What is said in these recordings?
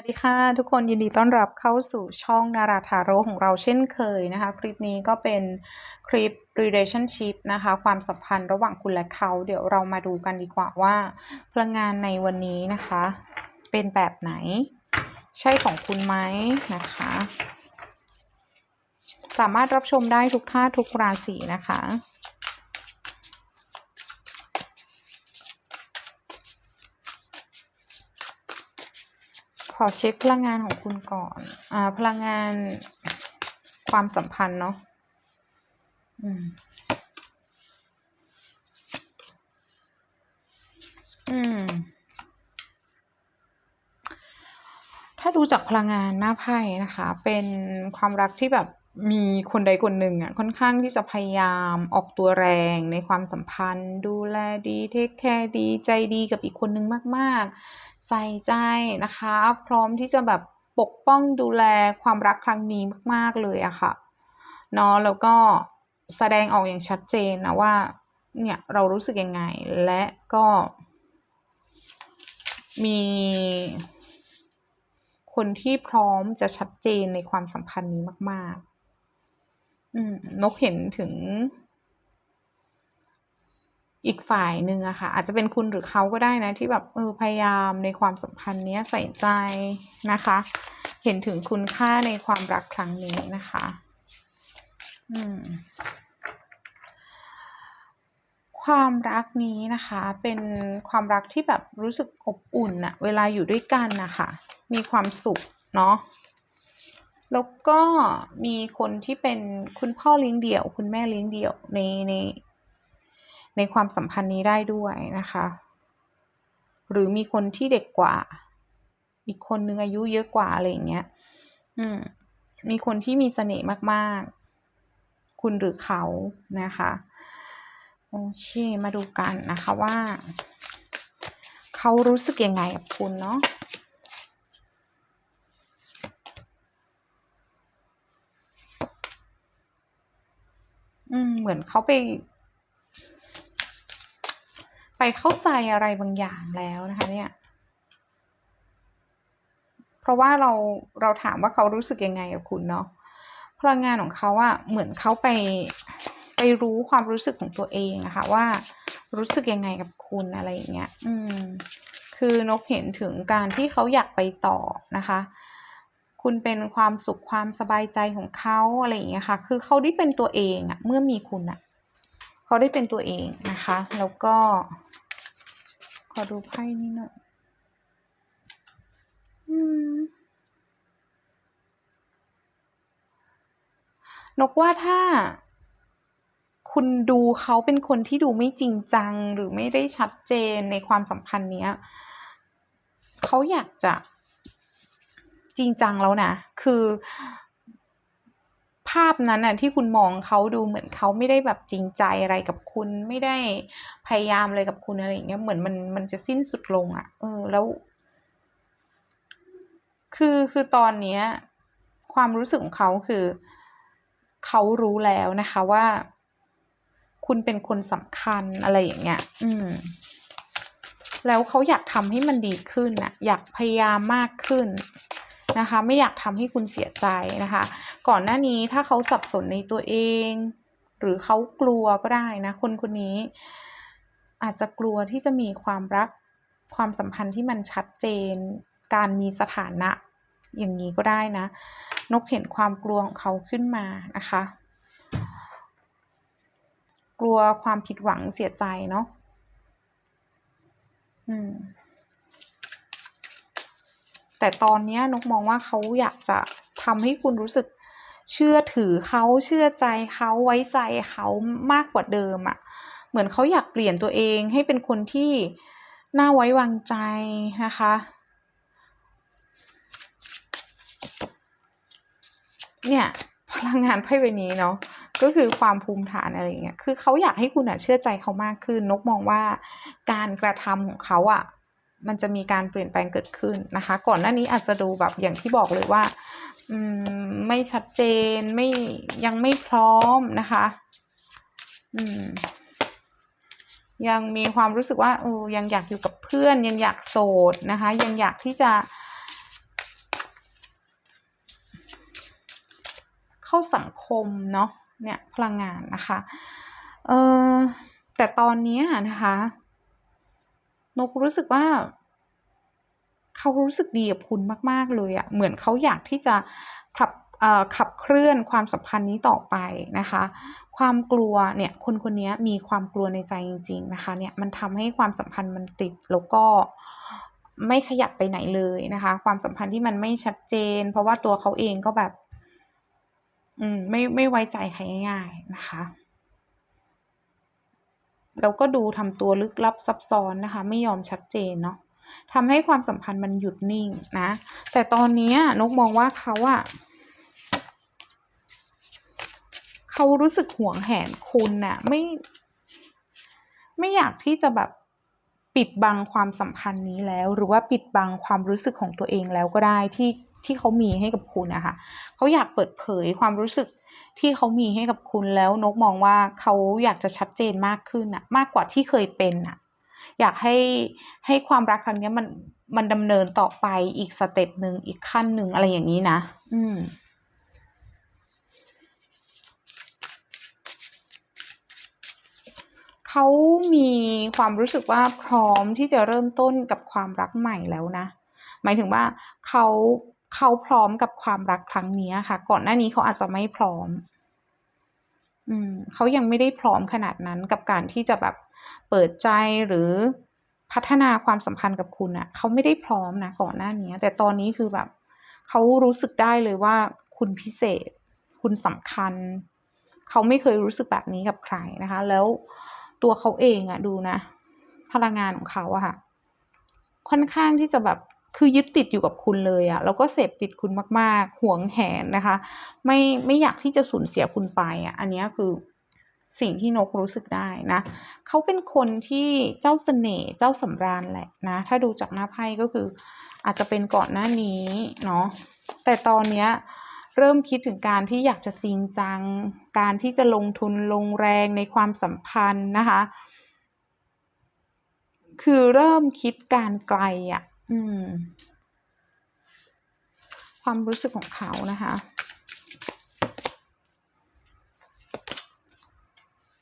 สวัสดีค่ะทุกคนยินดีต้อนรับเข้าสู่ช่องนาราทาโรของเราเช่นเคยนะคะ คลิปนี้ก็เป็นคลิป relationship นะคะ ความสัมพันธ์ระหว่างคุณและเขาเดี๋ยวเรามาดูกันดีกว่าว่า พลังงานในวันนี้นะคะ เป็นแบบไหน ใช่ของคุณไหมนะคะ สามารถรับชมได้ทุกท่าทุกราศีนะคะ อเช็คพลังงานของคุณก่อน อ่า พลังงานความสัมพันธ์เนาะ อืม อืม ถ้าดูจากพลังงานหน้าไพ่นะคะ เป็นความรักที่แบบมีคนใดคนหนึ่งอะค่อนข้างที่จะพยายามออกตัวแรงในความสัมพันธ์ ดูแลดีเทคแคร์ดีใจดีกับอีกคนนึงมาก ๆ ใส่ใจนะคะ พร้อมที่จะแบบปกป้องดูแลความรักครั้งนี้มาก ๆ เลยอะค่ะเนาะแล้วก็แสดงออกอย่างชัดเจนนะว่าเนี่ยเรารู้สึกยังไงและก็มีคนที่พร้อมจะชัดเจนในความสัมพันธ์นี้มาก ๆ อืมนกเห็นถึง อีกฝ่ายหนึ่งอะค่ะ อาจจะเป็นคุณหรือเขาก็ได้นะ ที่แบบเออพยายามในความสัมพันธ์นี้ใส่ใจนะคะ เห็นถึงคุณค่าในความรักครั้งนี้นะคะ อืม ความรักนี้นะคะ เป็นความรักที่แบบรู้สึกอบอุ่นน่ะเวลาอยู่ด้วยกันนะคะมีความสุขเนาะแล้วก็มีคนที่เป็นคุณพ่อเลี้ยงเดี่ยว คุณแม่เลี้ยงเดี่ยวในใน ในความสัมพันธ์นี้ได้ด้วยนะคะ หรือมีคนที่เด็กกว่า อีกคนนึงอายุเยอะกว่าอะไรอย่างเงี้ย อืม มีคนที่มีเสน่ห์มากๆ คุณหรือเขานะคะ โอเค มาดูกันนะคะว่า เขารู้สึกยังไงกับคุณเนาะอืม เหมือนเขาไป ไปเข้าใจอะไรบางอย่างแล้วนะคะ เนี่ย เพราะว่าเราเราถามว่าเขารู้สึกยังไงกับคุณเนาะพลังงานของเขาอะเหมือนเขาไปไปรู้ความรู้สึกของตัวเองอะค่ะว่ารู้สึกยังไงกับคุณอะไรอย่างเงี้ย อืม คือนกเห็นถึงการที่เขาอยากไปต่อนะคะ คุณเป็นความสุขความสบายใจของเขาอะไรอย่างเงี้ยค่ะ คือเขาได้เป็นตัวเองอะเมื่อมีคุณน่ะ เขาได้เป็นตัวเองนะคะ แล้วก็ ขอดูไพ่นี้หน่อยอนกว่าถ้า คุณดูเขาเป็นคนที่ดูไม่จริงจังหรือไม่ได้ชัดเจนในความสัมพันธ์เนี้ยเขาอยากจะจริงจังแล้วนะ คือ ภาพนั้นน่ะที่คุณมองเขาดูเหมือนเขาไม่ได้แบบจริงใจอะไรกับคุณไม่ได้พยายามอะไรกับคุณอะไรอย่างเงี้ยเหมือนมันมันจะสิ้นสุดลงอะเออ แล้ว คือคือตอนเนี้ย ความรู้สึกของเขาคือเขารู้แล้วนะคะว่า คุณเป็นคนสำคัญอะไรอย่างเงี้ย อืม แล้วเขาอยากทำให้มันดีขึ้นน่ะ อยากพยายามมากขึ้น นะคะ ไม่อยากทำให้คุณเสียใจนะคะ ก่อนหน้านี้ถ้าเขาสับสนในตัวเอง หรือเขากลัวก็ได้นะคนคนนี้ อาจจะกลัวที่จะมีความรักความสัมพันธ์ที่มันชัดเจน การมีสถานะอย่างงี้ก็ได้นะ นกเห็นความกลัวของเขาขึ้นมานะคะ กลัวความผิดหวังเสียใจเนาะอืม แต่ตอนนี้นกมองว่าเขาอยากจะทำให้คุณรู้สึกเชื่อถือเขาเชื่อใจเขาไว้ใจเขามากกว่าเดิมอะเหมือนเขาอยากเปลี่ยนตัวเองให้เป็นคนที่น่าไว้วางใจนะคะ เนี่ยพลังงานไพ่ใบนี้เนาะก็คือความภูมิฐานอะไรเงี้ย คือเขาอยากให้คุณน่ะเชื่อใจเขามากขึ้น นกมองว่าการกระทำของเขาอะ มันจะมีการเปลี่ยนแปลงเกิดขึ้นนะคะ ก่อนหน้านี้อาจจะดูแบบอย่างที่บอกเลยว่าไม่ชัดเจนไม่ยังไม่พร้อมนะคะยังมีความรู้สึกว่าเออยังอยากอยู่กับเพื่อน ยังอยากโสดนะคะ ยังอยากที่จะ เข้าสังคมเนาะเนี่ยพลังงานนะคะ เออแต่ตอนนี้นะคะ นกรู้สึกว่า เขารู้สึกดีกับคุณมาก ๆ เลยอะเหมือนเขาอยากที่จะขับขับเคลื่อนความสัมพันธ์นี้ต่อไปนะคะ ความกลัวเนี่ยคนคนนี้มีความกลัวในใจจริง ๆ นะคะเนี่ยมันทำให้ความสัมพันธ์มันติดแล้วก็ไม่ขยับไปไหนเลยนะคะ ความสัมพันธ์ที่มันไม่ชัดเจน เพราะว่าตัวเขาเองก็แบบ อืมไม่ไม่ไว้ใจใครง่ายๆนะคะ แล้วก็ดูทำตัวลึกลับซับซ้อนนะคะ ไม่ยอมชัดเจนเนาะทำให้ความสัมพันธ์มันหยุดนิ่งนะ แต่ตอนนี้นกมองว่าเขาอะเขารู้สึกห่วงแหนคุณน่ะไม่ ไม่อยากที่จะแบบปิดบังความสัมพันธ์นี้แล้ว หรือว่าปิดบังความรู้สึกของตัวเองแล้วก็ได้ที่ ที่เขามีให้กับคุณนะคะเขาอยากเปิดเผยความรู้สึกที่เขามีให้กับคุณแล้วนกมองว่าเขาอยากจะชัดเจนมากขึ้นอะมากกว่าที่เคยเป็นอะอยากให้ให้ความรักครั้งนี้มันมันดำเนินต่อไปอีกสเต็ปหนึ่งอีกขั้นหนึ่งอะไรอย่างนี้นะ อืมเขามีความรู้สึกว่าพร้อมที่จะเริ่มต้นกับความรักใหม่แล้วนะ หมายถึงว่าเขา เขาพร้อมกับความรักครั้งนี้ค่ะ ก่อนหน้านี้เขาอาจจะไม่พร้อม อืมเขายังไม่ได้พร้อมขนาดนั้นกับการที่จะแบบเปิดใจหรือพัฒนาความสัมพันธ์กับคุณอะเขาไม่ได้พร้อมนะก่อนหน้านี้ แต่ตอนนี้คือแบบเขารู้สึกได้เลยว่าคุณพิเศษ คุณสำคัญ เขาไม่เคยรู้สึกแบบนี้กับใครนะคะ แล้วตัวเขาเองอะดูนะ พลังงานของเขาอะค่ะ ค่อนข้างที่จะแบบ คือยึดติดอยู่กับคุณเลยอะแล้วก็เสพติดคุณมาก ๆ ห่วงแหนนะคะ ไม่ไม่อยากที่จะสูญเสียคุณไปอะอันนี้คือสิ่งที่นกรู้สึกได้นะ เขาเป็นคนที่เจ้าเสน่ห์เจ้าสำราญแหละนะ ถ้าดูจากหน้าไพ่ก็คือ อาจจะเป็นก่อนหน้านี้เนาะ แต่ตอนเนี้ยเริ่มคิดถึงการที่อยากจะจริงจัง การที่จะลงทุนลงแรงในความสัมพันธ์นะคะ คือเริ่มคิดการไกลอะ่ะ อืม ความรู้สึกของเขานะคะ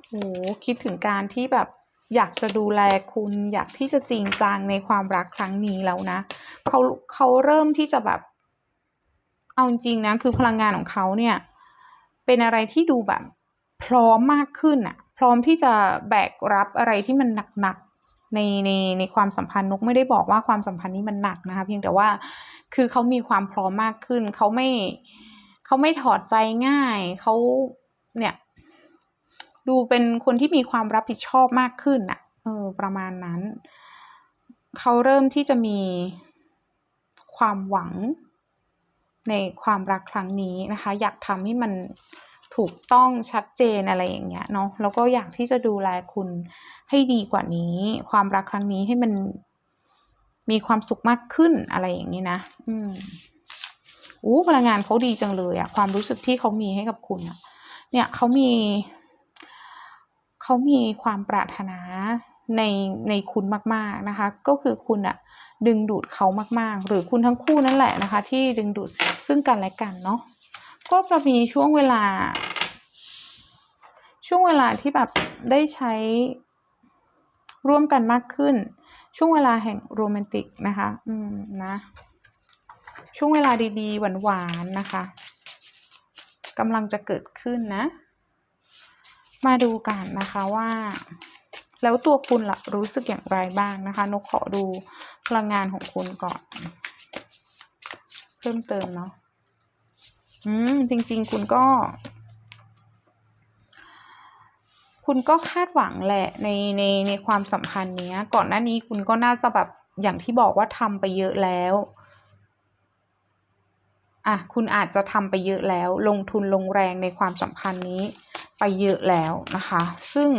โอ้คิดถึงการที่แบบอยากจะดูแลคุณอยากที่จะจริงจังในความรักครั้งนี้แล้วนะเขาเขาเริ่มที่จะแบบ เอาจริงนะ คือพลังงานของเขาเนี่ย เป็นอะไรที่ดูแบบ พร้อมมากขึ้นอะพร้อมที่จะแบกรับอะไรที่มันหนัก ในในในความสัมพันธ์นกไม่ได้บอกว่าความสัมพันธ์นี้มันหนักนะคะ เพียงแต่ว่าคือเขามีความพร้อมมากขึ้นเขาไม่เขาไม่ถอดใจง่ายเขาเนี่ย ดูเป็นคนที่มีความรับผิดชอบมากขึ้นอะเออประมาณนั้นเขาเริ่มที่จะมีความหวังในความรักครั้งนี้นะคะ อยากทำให้มัน ถูกต้องชัดเจนอะไรอย่างเงี้ยเนาะแล้วก็อยากที่จะดูแลคุณให้ดีกว่านี้ ความรักครั้งนี้ให้มันมีความสุขมากขึ้นอะไรอย่างนี้นะ อืมอู้พลังงานเขาดีจังเลยอะความรู้สึกที่เขามีให้กับคุณอะเนี่ยเขามีเขามีความปรารถนาในในคุณมาก ๆนะคะ ก็คือคุณอะดึงดูดเขามาก ๆ หรือคุณทั้งคู่นั่นแหละนะคะ ที่ดึงดูดซึ่งกันและกันเนาะก็จะมีช่วงเวลา ช่วงเวลาที่แบบได้ใช้ร่วมกันมากขึ้น ช่วงเวลาแห่งโรแมนติกนะคะ อืมนะช่วงเวลาดีๆ หวานๆ นะคะกำลังจะเกิดขึ้นนะ มาดูกันนะคะว่า แล้วตัวคุณล่ะรู้สึกอย่างไรบ้างนะคะ นกขอดูพลังงานของคุณก่อน เพิ่มเติมเนาะอืม จริง ๆ คุณก็ คุณก็คาดหวังแหละในในในความสัมพันธ์นี้ย ก่อนหน้านี้คุณก็น่าจะแบบอย่างที่บอกว่าทำไปเยอะแล้วอะคุณอาจจะทำไปเยอะแล้ว ลงทุนลงแรงในความสัมพันธ์นี้ ไปเยอะแล้วนะคะ ซึ่ง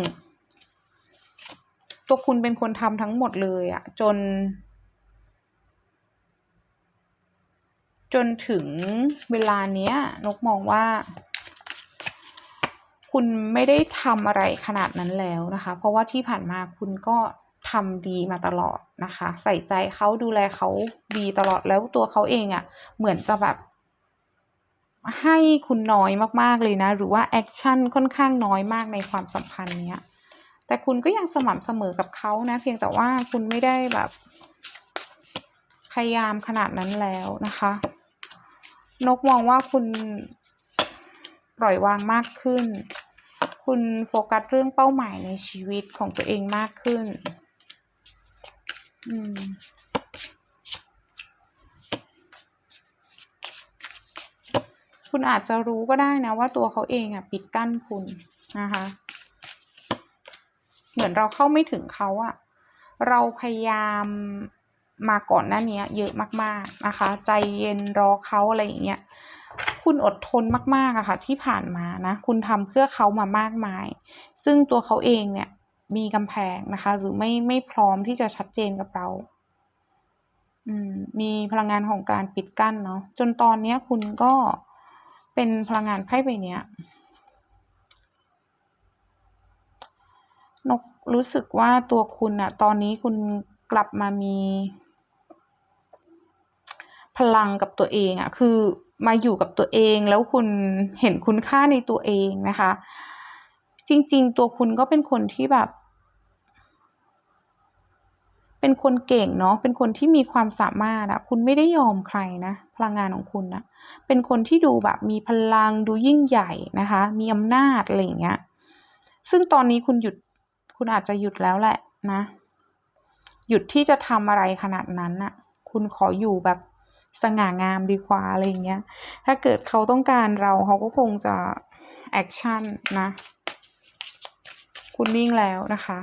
ตัวคุณเป็นคนทำทั้งหมดเลยอะจน จนถึงเวลาเนี้ย นกมองว่า คุณไม่ได้ทำอะไรขนาดนั้นแล้วนะคะ เพราะว่าที่ผ่านมาคุณก็ทำดีมาตลอดนะคะ ใส่ใจเขาดูแลเขาดีตลอดแล้วตัวเขาเองอะ่ะ เหมือนจะแบบให้คุณน้อยมากๆเลยนะ หรือว่าแอคชั่นค่อนข้างน้อยมากในความสัมพันธ์เนี้ย แต่คุณก็ยังสม่ำเสมอกับเขานะ เพียงแต่ว่าคุณไม่ได้แบบ พยายามขนาดนั้นแล้วนะคะ นกมองว่าคุณ ปล่อยวางมากขึ้น คุณโฟกัสเรื่องเป้าหมายในชีวิตของตัวเองมากขึ้น อืมคุณอาจจะรู้ก็ได้นะว่าตัวเขาเองอะปิดกั้นคุณนะคะ เหมือนเราเข้าไม่ถึงเขาอะเราพยายามมาก่อนหน้านี้เยอะมากๆนะคะ ใจเย็นรอเขาอะไรอย่างเงี้ย คุณอดทนมากๆอะค่ะที่ผ่านมานะคุณทำเพื่อเขามามากมาย ซึ่งตัวเขาเองเนี่ยมีกำแพงนะคะ หรือไม่ไม่พร้อมที่จะชัดเจนกับเราอืมมีพลังงานของการปิดกั้นเนาะจนตอนเนี้ยคุณก็เป็นพลังงานไพ่ใบเนี้ยนกรู้สึกว่าตัวคุณอะตอนนี้คุณกลับมามี พลังกับตัวเองอะคือ มาอยู่กับตัวเองแล้วคุณเห็นคุณค่าในตัวเองนะคะ จริง ๆ ตัวคุณก็เป็นคนที่แบบ เป็นคนเก่งเนาะเป็นคนที่มีความสามารถอะคุณไม่ได้ยอมใครนะพลังงานของคุณนะเป็นคนที่ดูแบบมีพลังดูยิ่งใหญ่นะคะ มีอำนาจอะไรอย่างเงี้ยซึ่งตอนนี้คุณหยุดคุณอาจจะหยุดแล้วแหละนะ หยุดที่จะทำอะไรขนาดนั้นน่ะ คุณขออยู่แบบ สง่างามดีกว่าอะไรเงี้ย ถ้าเกิดเขาต้องการเราเขาก็คงจะแอคชั่นนะ คุณนิ่งแล้วนะคะ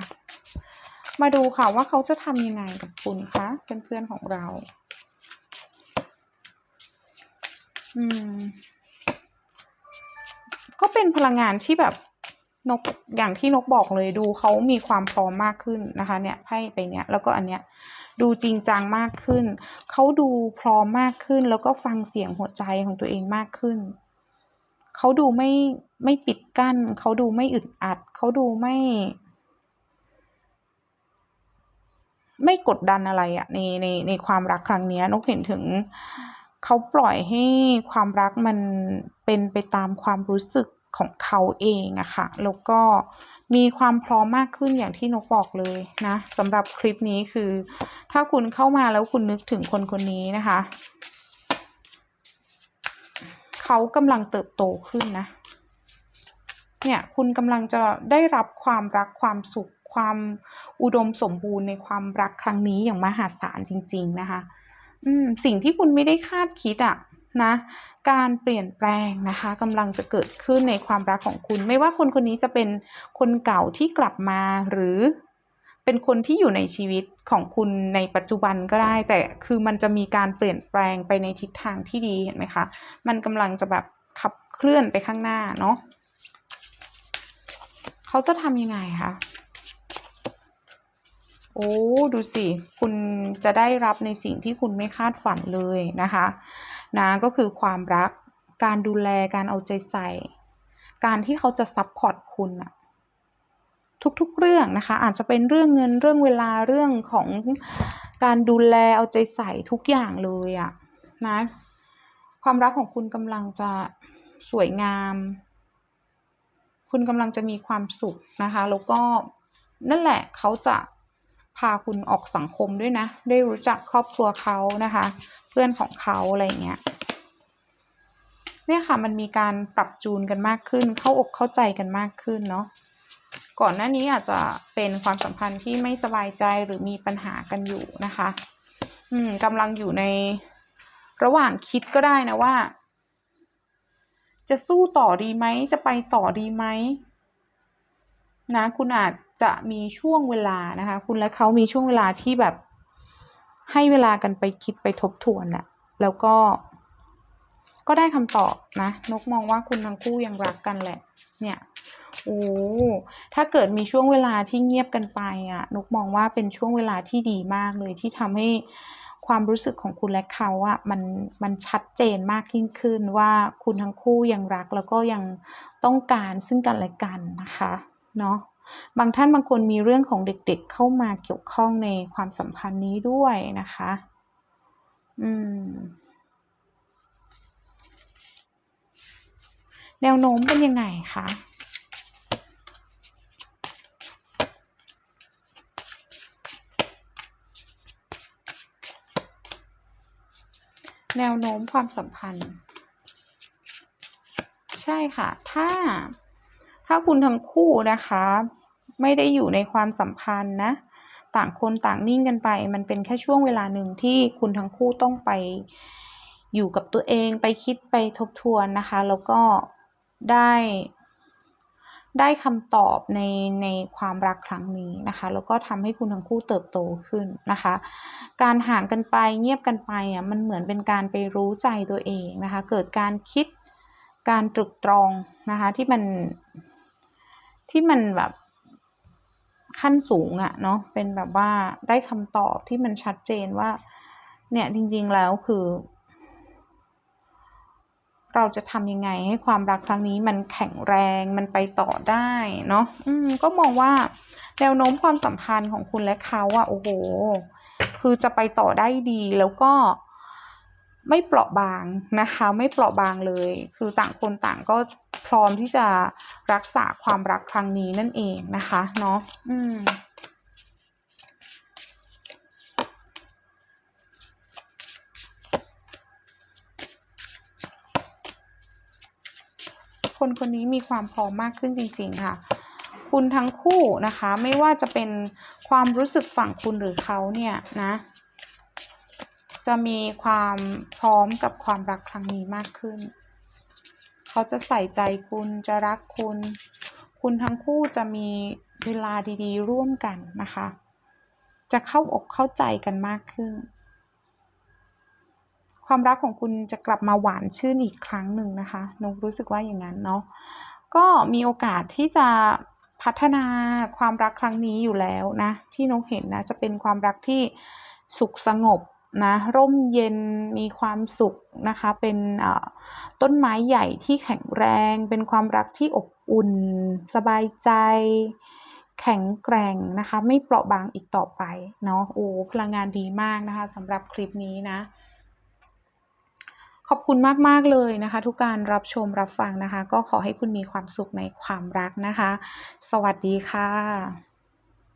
มาดูค่ะว่าเขาจะทำยังไงกับคุณคะเพื่อนๆของเรา อืม ก็เป็นพลังงานที่แบบ นกอย่างที่นกบอกเลยดูเขามีความพร้อมมากขึ้นนะคะ เนี่ยไพ่ไปเนี้ยแล้วก็อันเนี้ยดูจริงจังมากขึ้น เขาดูพร้อมมากขึ้น แล้วก็ฟังเสียงหัวใจของตัวเองมากขึ้น เขาดูไม่ไม่ปิดกั้น เขาดูไม่อึดอัด เขาดูไม่ ไม่กดดันอะไรอะในในในความรักครั้งเนี้ยนกเห็นถึงเขาปล่อยให้ความรักมันเป็นไปตามความรู้สึกของเขาเองอะค่ะ แล้วก็มีความพร้อมมากขึ้นอย่างที่นกบอกเลยนะสำหรับคลิปนี้คือ ถ้าคุณเข้ามาแล้วคุณนึกถึงคนคนนี้นะคะ เขากำลังเติบโตขึ้นนะ เนี่ยคุณกำลังจะได้รับความรักความสุขความอุดมสมบูรณ์ในความรักครั้งนี้อย่างมหาศาลจริง ๆ นะคะ อืมสิ่งที่คุณไม่ได้คาดคิดอะ นะการเปลี่ยนแปลงนะคะกำลังจะเกิดขึ้นในความรักของคุณ ไม่ว่าคนคนนี้จะเป็นคนเก่าที่กลับมาหรือเป็นคนที่อยู่ในชีวิตของคุณในปัจจุบันก็ได้ แต่คือมันจะมีการเปลี่ยนแปลงไปในทิศทางที่ดีเห็นไหมคะ มันกำลังจะแบบขับเคลื่อนไปข้างหน้าเนาะเขาจะทำยังไงคะโอ้ดูสิ คุณจะได้รับในสิ่งที่คุณไม่คาดฝันเลยนะคะ นะก็คือความรัก การดูแลการเอาใจใส่ การที่เขาจะซัพพอร์ตคุณอะทุกๆเรื่องนะคะ อาจจะเป็นเรื่องเงินเรื่องเวลาเรื่องของการดูแลเอาใจใส่ทุกอย่างเลยอะนะความรักของคุณกำลังจะสวยงาม คุณกำลังจะมีความสุขนะคะ แล้วก็นั่นแหละเขาจะ พาคุณออกสังคมด้วยนะ ได้รู้จักครอบครัวเขานะคะ เพื่อนของเขาอะไรเงี้ยเนี่ยค่ะมันมีการปรับจูนกันมากขึ้น เข้าอกเข้าใจกันมากขึ้นเนาะก่อนหน้านี้อาจจะเป็นความสัมพันธ์ที่ไม่สบายใจหรือมีปัญหากันอยู่นะคะ อืมกำลังอยู่ในระหว่างคิดก็ได้นะว่า จะสู้ต่อดีไหมจะไปต่อดีไหม นะคุณอาจจะมีช่วงเวลานะคะ คุณและเขามีช่วงเวลาที่แบบให้เวลากันไปคิดไปทบทวนแหละแล้วก็ ก็ได้คำตอบนะนกมองว่าคุณทั้งคู่ยังรักกันแหละ เนี่ยโอ้ถ้าเกิดมีช่วงเวลาที่เงียบกันไปอะนกมองว่าเป็นช่วงเวลาที่ดีมากเลยที่ทำให้ความรู้สึกของคุณและเขาอะมันมันชัดเจนมากยิ่งขึ้นว่าคุณทั้งคู่ยังรักแล้วก็ยังต้องการซึ่งกันและกันนะคะ เนาะบางท่านบางคนมีเรื่องของเด็กๆเข้ามาเกี่ยวข้องในความสัมพันธ์นี้ด้วยนะคะ อืม แนวโน้มเป็นยังไงคะแนวโน้มความสัมพันธ์ ใช่ค่ะ ถ้า ถ้าคุณทั้งคู่นะคะ ไม่ได้อยู่ในความสัมพันธ์นะ ต่างคนต่างนิ่งกันไป มันเป็นแค่ช่วงเวลาหนึ่งที่คุณทั้งคู่ต้องไปอยู่กับตัวเองไปคิดไปทบทวนนะคะ แล้วก็ได้ได้คำตอบในในความรักครั้งนี้นะคะ แล้วก็ทำให้คุณทั้งคู่เติบโตขึ้นนะคะ การห่างกันไปเงียบกันไปอะมันเหมือนเป็นการไปรู้ใจตัวเองนะคะ เกิดการคิดการตรึกตรองนะคะที่มัน ที่มันแบบขั้นสูงอะเนาะเป็นแบบว่าได้คำตอบที่มันชัดเจนว่า เนี่ยจริง ๆแล้วคือ เราจะทำยังไงให้ความรักครั้งนี้มันแข็งแรงมันไปต่อได้เนาะอืม ก็มองว่าแนวโน้มความสัมพันธ์ของคุณและเขาอะโอ้โห คือจะไปต่อได้ดีแล้วก็ไม่เปราะบางนะคะ ไม่เปราะบางเลย คือต่างคนต่างก็ พร้อมที่จะรักษาความรักครั้งนี้นั่นเองนะคะเนาะอืมคนคนนี้มีความพร้อมมากขึ้นจริง ๆ ค่ะ คุณทั้งคู่นะคะ ไม่ว่าจะเป็นความรู้สึกฝั่งคุณหรือเขาเนี่ยนะ จะมีความพร้อมกับความรักครั้งนี้มากขึ้น เขาจะใส่ใจคุณจะรักคุณ คุณทั้งคู่จะมีเวลาดีๆ ร่วมกันนะคะ จะเข้าอกเข้าใจกันมากขึ้น ความรักของคุณจะกลับมาหวานชื่นอีกครั้งหนึ่งนะคะนกรู้สึกว่าอย่างนั้นเนาะก็มีโอกาสที่จะพัฒนาความรักครั้งนี้อยู่แล้วนะ ที่นกเห็นนะจะเป็นความรักที่สุขสงบ นะร่มเย็นมีความสุขนะคะ เป็นต้นไม้ใหญ่ที่แข็งแรง เป็นความรักที่อบอุ่น สบายใจ แข็งแกร่งนะคะ ไม่เปราะบางอีกต่อไปเนาะโอ้พลังงานดีมากนะคะสำหรับคลิปนี้นะ ขอบคุณมาก ๆ เลยนะคะ ทุกการรับชมรับฟังนะคะ ก็ขอให้คุณมีความสุขในความรักนะคะ สวัสดีค่ะ